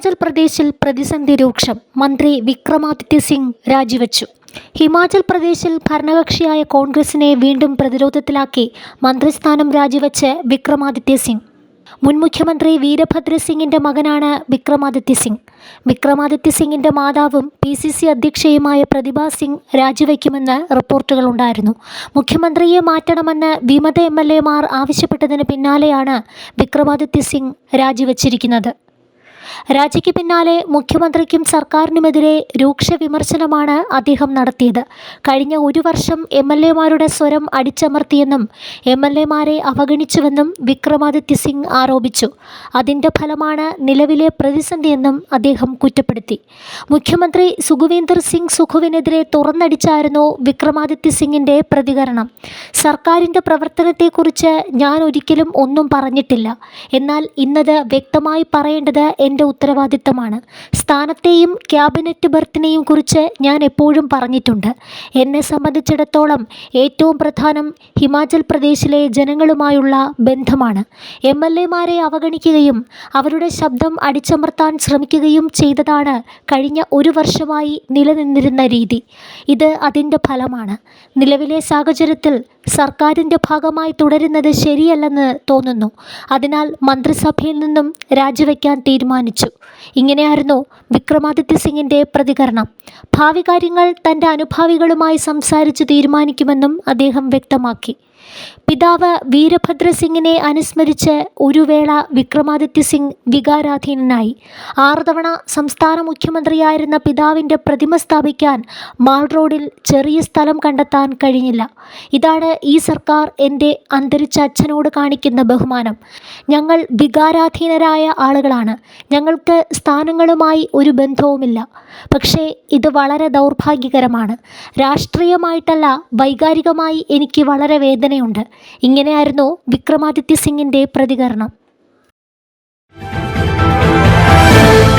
ഹിമാചൽ പ്രദേശിൽ പ്രതിസന്ധി രൂക്ഷം മന്ത്രി വിക്രമാദിത്യ സിംഗ് രാജിവെച്ചു. ഹിമാചൽ പ്രദേശിൽ ഭരണകക്ഷിയായ കോൺഗ്രസിനെ വീണ്ടും പ്രതിരോധത്തിലാക്കി മന്ത്രിസ്ഥാനം രാജിവെച്ച് വിക്രമാദിത്യ സിംഗ്. മുൻ മുഖ്യമന്ത്രി വീരഭദ്ര സിംഗിന്റെ മകനാണ് വിക്രമാദിത്യ സിംഗ്. വിക്രമാദിത്യ സിംഗിന്റെ മാതാവും പി സി സി അധ്യക്ഷയുമായ പ്രതിഭ സിംഗ് രാജിവെക്കുമെന്ന് റിപ്പോർട്ടുകളുണ്ടായിരുന്നു മുഖ്യമന്ത്രിയെ മാറ്റണമെന്ന് വിമത എം എൽ എമാർ ആവശ്യപ്പെട്ടതിന് പിന്നാലെയാണ് വിക്രമാദിത്യ സിംഗ് രാജിവെച്ചിരിക്കുന്നത്. രാജിക്ക് പിന്നാലെ മുഖ്യമന്ത്രിക്കും സർക്കാരിനുമെതിരെ രൂക്ഷ വിമർശനമാണ് അദ്ദേഹം നടത്തിയത്. കഴിഞ്ഞ ഒരു വർഷം എം എൽ എമാരുടെ സ്വരം അടിച്ചമർത്തിയെന്നും എം എൽ എമാരെ അവഗണിച്ചുവെന്നും വിക്രമാദിത്യ സിംഗ് ആരോപിച്ചു. അതിന്റെ ഫലമാണ് നിലവിലെ പ്രതിസന്ധിയെന്നും അദ്ദേഹം കുറ്റപ്പെടുത്തി. മുഖ്യമന്ത്രി സുഖവീന്ദർ സിംഗ് സുഖുവിനെതിരെ തുറന്നടിച്ചായിരുന്നു വിക്രമാദിത്യ സിംഗിന്റെ പ്രതികരണം. സർക്കാരിന്റെ പ്രവർത്തനത്തെക്കുറിച്ച് ഞാൻ ഒരിക്കലും ഒന്നും പറഞ്ഞിട്ടില്ല. എന്നാൽ ഇന്നത് വ്യക്തമായി പറയേണ്ടത് എന്റെ ഉത്തരവാദിത്തമാണ്. സ്ഥാനത്തെയും ക്യാബിനറ്റ് ബർത്തിനെയും കുറിച്ച് ഞാൻ എപ്പോഴും പറഞ്ഞിട്ടുണ്ട്. എന്നെ സംബന്ധിച്ചിടത്തോളം ഏറ്റവും പ്രധാനം ഹിമാചൽ പ്രദേശിലെ ജനങ്ങളുമായുള്ള ബന്ധമാണ്. എം എൽ എമാരെ അവഗണിക്കുകയും അവരുടെ ശബ്ദം അടിച്ചമർത്താൻ ശ്രമിക്കുകയും ചെയ്തതാണ് കഴിഞ്ഞ ഒരു വർഷമായി നിലനിന്നിരുന്ന രീതി. ഇത് അതിന്റെ ഫലമാണ്. നിലവിലെ സാഹചര്യത്തിൽ സർക്കാരിന്റെ ഭാഗമായി തുടരുന്നത് ശരിയല്ലെന്ന് തോന്നുന്നു. അതിനാൽ മന്ത്രിസഭയിൽ നിന്നും രാജിവെക്കാൻ തീരുമാനിച്ചു. ഇങ്ങനെയായിരുന്നു വിക്രമാദിത്യ സിംഗിന്റെ പ്രതികരണം. ഭാവി കാര്യങ്ങൾ തന്റെ അനുഭാവികളുമായി സംസാരിച്ച് തീരുമാനിക്കുമെന്നും അദ്ദേഹം വ്യക്തമാക്കി. പിതാവ് വീരഭദ്ര സിംഗിനെ അനുസ്മരിച്ച് ഒരു വേള വിക്രമാദിത്യ സിംഗ് വികാരാധീനനായി. ആറു തവണ സംസ്ഥാന മുഖ്യമന്ത്രിയായിരുന്ന പിതാവിന്റെ പ്രതിമ സ്ഥാപിക്കാൻ മാൾ റോഡിൽ ചെറിയ സ്ഥലം കണ്ടെത്താൻ കഴിഞ്ഞില്ല. ഇതാണ് ഈ സർക്കാർ എന്റെ അന്തരിച്ച അച്ഛനോട് കാണിക്കുന്ന ബഹുമാനം. ഞങ്ങൾ വികാരാധീനരായ ആളുകളാണ്. ഞങ്ങൾക്ക് സ്ഥാനങ്ങളുമായി ഒരു ബന്ധവുമില്ല. പക്ഷേ ഇത് വളരെ ദൗർഭാഗ്യകരമാണ്. രാഷ്ട്രീയമായിട്ടല്ല വൈകാരികമായി എനിക്ക് വളരെ വേദനയുണ്ട് ഇങ്ങനെയായിരുന്നു വിക്രമാദിത്യ സിംഗിന്റെ പ്രതികരണം.